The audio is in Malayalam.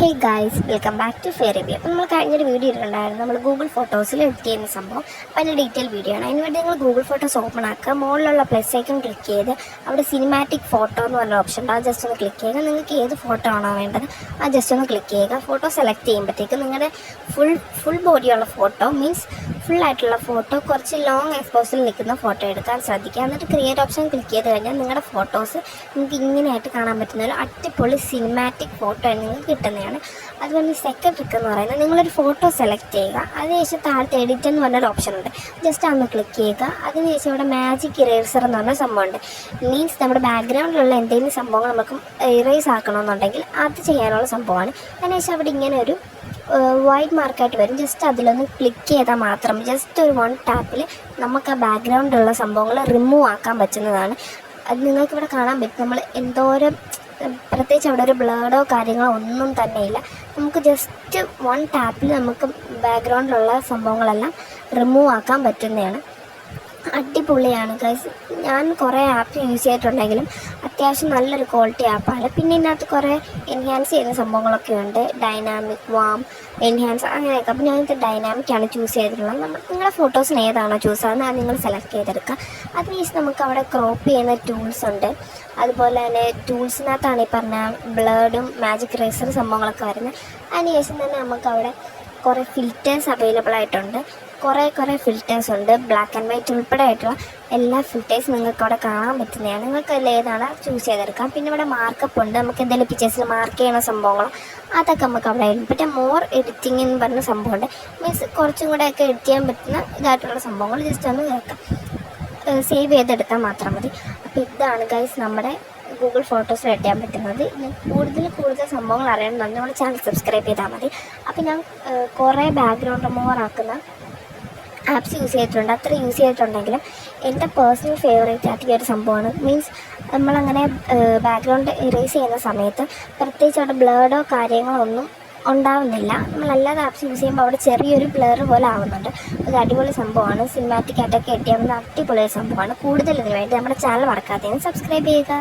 Hey guys welcome back to fair B അപ്പോൾ നമ്മൾ കഴിഞ്ഞൊരു വീഡിയോ ഇട്ടിട്ടുണ്ടായിരുന്നു. നമ്മൾ ഗൂഗിൾ ഫോട്ടോസിൽ എഡിറ്റ് ചെയ്യുന്ന സംഭവം. അപ്പോൾ അതിന്റെ ഡീറ്റെയിൽ വീഡിയോ ആണ്. അതിന് വേണ്ടി നിങ്ങൾ ഗൂഗിൾ ഫോട്ടോസ് ഓപ്പൺ ആക്കുക. മുകളിലുള്ള പ്ലസ് ഐക്കൺ ക്ലിക്ക് ചെയ്ത് അവിടെ സിനിമാറ്റിക് ഫോട്ടോ എന്ന് പറഞ്ഞ ഓപ്ഷൻ ഉണ്ട്. അത് ജസ്റ്റ് ഒന്ന് ക്ലിക്ക് ചെയ്യുക. നിങ്ങൾക്ക് ഏത് ഫോട്ടോ ആണോ വേണ്ടത് ആ ജസ്റ്റ് ഒന്ന് ക്ലിക്ക് ചെയ്യുക. ഫോട്ടോ സെലക്ട് ചെയ്യുമ്പോഴത്തേക്ക് നിങ്ങളുടെ ഫുൾ ഫുൾ ബോഡിയുള്ള ഫോട്ടോ മീൻസ് ഫുൾ ആയിട്ടുള്ള ഫോട്ടോ കുറച്ച് ലോങ് എക്സ്പോസിൽ നിൽക്കുന്ന ഫോട്ടോ എടുക്കാൻ ശ്രദ്ധിക്കുക. എന്നിട്ട് ക്രിയേറ്റ് ഓപ്ഷൻ ക്ലിക്ക് ചെയ്ത് കഴിഞ്ഞാൽ നിങ്ങളുടെ ഫോട്ടോസ് നിങ്ങൾക്ക് ഇങ്ങനെയായിട്ട് കാണാൻ പറ്റുന്ന ഒരു അടിപൊളി സിനിമാറ്റിക് ഫോട്ടോ നിങ്ങൾക്ക് കിട്ടുന്നതാണ് അതുപോലെ സെക്കൻഡ് ട്രിക്ക് എന്ന് പറയുന്നത് നിങ്ങളൊരു ഫോട്ടോ സെലക്ട് ചെയ്യുക. അതിനുശേഷം താഴത്തെ എഡിറ്റ് എന്ന് പറഞ്ഞൊരു ഓപ്ഷൻ ഉണ്ട്. ജസ്റ്റ് അന്ന് ക്ലിക്ക് ചെയ്യുക. അതിനുശേഷം ഇവിടെ മാജിക് ഇറേസർ എന്ന് പറഞ്ഞ സംഭവമുണ്ട് മീൻസ് നമ്മുടെ ബാക്ക്ഗ്രൗണ്ടിലുള്ള എന്തെങ്കിലും സംഭവങ്ങൾ നമുക്ക് ഇറേസ് ആക്കണമെന്നുണ്ടെങ്കിൽ അത് ചെയ്യാനുള്ള സംഭവമാണ്. അതിനുശേഷം അവിടെ ഇങ്ങനെ ഒരു വൈറ്റ് മാർക്കായിട്ട് വരും. ജസ്റ്റ് അതിലൊന്ന് ക്ലിക്ക് ചെയ്താൽ മാത്രം ജസ്റ്റ് ഒരു വൺ ടാപ്പിൽ നമുക്ക് ആ ബാക്ക്ഗ്രൗണ്ടിലുള്ള സംഭവങ്ങൾ റിമൂവ് ആക്കാൻ പറ്റുന്നതാണ്. അത് നിങ്ങൾക്ക് ഇവിടെ കാണാൻ പറ്റും. നമ്മൾ എന്തോരം പ്രത്യേകിച്ച് അവിടെ ഒരു ബ്ലേഡോ കാര്യങ്ങളോ ഒന്നും തന്നെ ഇല്ല. നമുക്ക് ജസ്റ്റ് വൺ ടാപ്പിൽ നമുക്ക് ബാക്ക്ഗ്രൗണ്ടിലുള്ള സംഭവങ്ങളെല്ലാം റിമൂവ് ആക്കാൻ പറ്റുന്നതാണ്. അടിപൊളിയാണ് ഗൈസ് ഞാൻ കുറേ ആപ്പ് യൂസ് ചെയ്തിട്ടുണ്ടെങ്കിലും അത്യാവശ്യം നല്ലൊരു ക്വാളിറ്റി ആപ്പാണ് പിന്നെ ഇതിനകത്ത് കുറേ എൻഹാൻസ് ചെയ്യുന്ന സംഭവങ്ങളൊക്കെ ഉണ്ട്. ഡൈനാമിക് വാം എൻഹാൻസ് അങ്ങനെയൊക്കെ. അപ്പോൾ ഞാനിത് ഡൈനാമിക് ആണ് ചൂസ് ചെയ്തിട്ടുള്ളത്. നമ്മൾ നിങ്ങളുടെ ഫോട്ടോസിന് ഏതാണോ ചൂസ് ആകുന്നത് അത് നിങ്ങൾ സെലക്ട് ചെയ്തെടുക്കുക. അതിനുശേഷം നമുക്ക് അവിടെ ക്രോപ്പ് ചെയ്യുന്ന ടൂൾസ് ഉണ്ട്. അതുപോലെ തന്നെ ടൂൾസിനകത്താണ് ഈ പറഞ്ഞ ബ്ലേഡും മാജിക് റേസർ സംഭവങ്ങളൊക്കെ വരുന്നത്. അതിനുശേഷം തന്നെ നമുക്ക് അവിടെ കുറേ ഫിൽറ്റേഴ്സ് അവൈലബിൾ ആയിട്ടുണ്ട്. കുറേ കുറേ ഫിൽറ്റേഴ്സ് ഉണ്ട്. ബ്ലാക്ക് ആൻഡ് വൈറ്റ് ഉൾപ്പെടെ ആയിട്ടുള്ള എല്ലാ ഫിൽറ്റേഴ്സ് നിങ്ങൾക്ക് അവിടെ കാണാൻ പറ്റുന്നതാണ്. നിങ്ങൾക്ക് അതിൽ ഏതാണ് ചൂസ് ചെയ്തെടുക്കാം. പിന്നെ ഇവിടെ മാർക്കപ്പ് ഉണ്ട്. നമുക്ക് എന്തെങ്കിലും പിക്ചേഴ്സിൽ മാർക്ക് ചെയ്യണ സംഭവങ്ങളോ അതൊക്കെ നമുക്ക് അവിടെ ഉണ്ട് പിന്നെ മോർ എഡിറ്റിംഗ് എന്ന് പറഞ്ഞ സംഭവമുണ്ട്. മീൻസ് കുറച്ചും കൂടെ ഒക്കെ എഡിറ്റ് ചെയ്യാൻ പറ്റുന്ന ഇതായിട്ടുള്ള സംഭവങ്ങൾ ജസ്റ്റ് ഒന്ന് കേൾക്കാം. സേവ് ചെയ്തെടുത്താൽ മാത്രം മതി. അപ്പോൾ ഇതാണ് ഗൈസ് നമ്മുടെ ഗൂഗിൾ ഫോട്ടോസ് എഡിറ്റ് ചെയ്യാൻ പറ്റുന്നത്. കൂടുതൽ കൂടുതൽ സംഭവങ്ങൾ അറിയണമെന്നുണ്ടെങ്കിൽ നമ്മുടെ ചാനൽ സബ്സ്ക്രൈബ് ചെയ്താൽ മതി. അപ്പോൾ ഞാൻ കുറേ ബാക്ക്ഗ്രൗണ്ട് മോർ ആക്കുന്ന ആപ്സ് യൂസ് ചെയ്തിട്ടുണ്ട്. അത്ര യൂസ് ചെയ്തിട്ടുണ്ടെങ്കിലും എന്റെ പേഴ്സണൽ ഫേവറേറ്റ് ആയിട്ട് ഈ ഒരു സംഭവമാണ്. മീൻസ് നമ്മളങ്ങനെ ബാക്ക്ഗ്രൗണ്ട് ഇറേസ് ചെയ്യുന്ന സമയത്ത് പ്രത്യേകിച്ച് അവിടെ ബ്ലേഡോ കാര്യങ്ങളോ ഒന്നും ഉണ്ടാവുന്നില്ല. നമ്മളല്ലാതെ ആപ്സ് യൂസ് ചെയ്യുമ്പോൾ അവിടെ ചെറിയൊരു ബ്ലർ പോലെ ആവുന്നുണ്ട്. അത് അടിപൊളി സംഭവമാണ്. സിനിമാറ്റിക് ആയിട്ടൊക്കെ എത്തിയാവുന്ന അടിപൊളി സംഭവമാണ്. കൂടുതൽ ഇതിന് വേണ്ടി നമ്മുടെ ചാനൽ മറക്കാതെ സബ്സ്ക്രൈബ് ചെയ്യുക.